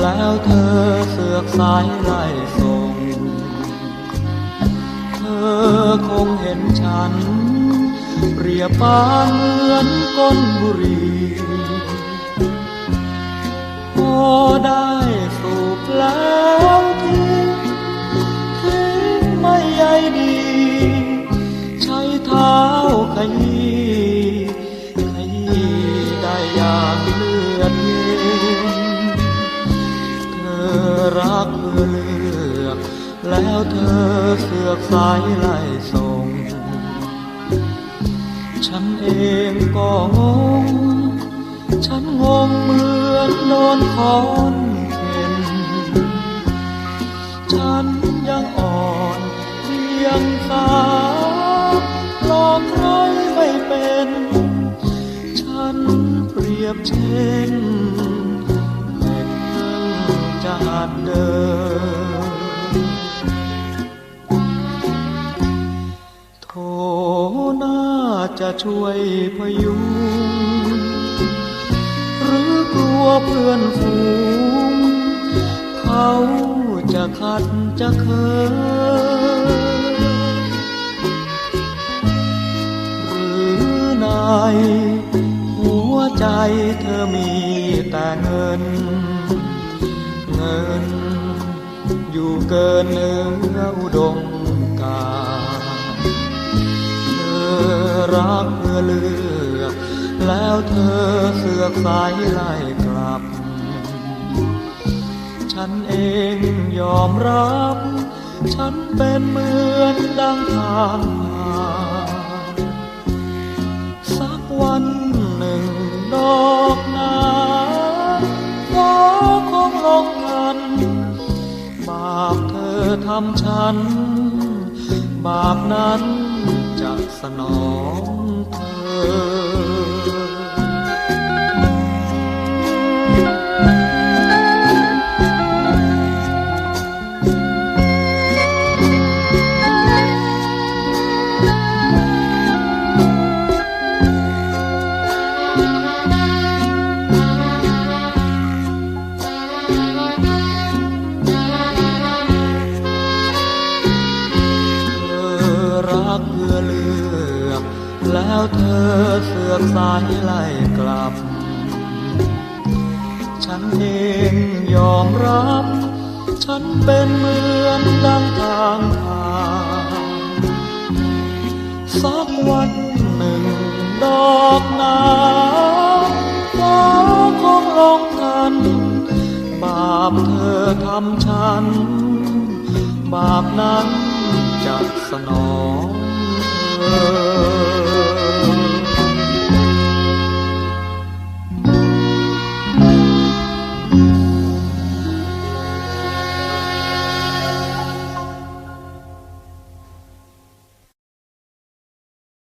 แล้วเธอเสือกสายไล่ส่ง เธอคงเห็นฉัน เปรียบปานเหมือนก้นบุหรี รักเพื่อเลือก แล้วเธอเสือกสายไล่ส่ง ฉันเองก็งง ฉันงงเหมือนโดนคอนเข็นฉันยังอ่อนเพียงสาลองใครไม่เป็น ฉันเปรียบเช่น จะหัดเดินโทน่าจะช่วยพยุงหรือกลัวเพื่อนฝูง เขาจะขัดจะเคินหรือในหัวใจเธอมีแต่เงิน อยู่เกินเนื้ออุดมการเธอรักเพื่อเลือก แล้วเธอเสือกสายไล่กลับ ฉันเองยอมรับ ฉันเป็นเหมือนดังทางผ่านสักวัน ทำฉัน บาปนั้นจะสนองเธอ เธอเสือกสายไล่กลับ ฉันเองยอมรับ ฉันเป็นเหมือนดังทางผ่านสักวันหนึ่งดอกนาฟ้าคงลงทันบาปเธอทำฉัน บาปนั้นจะสนองเธอ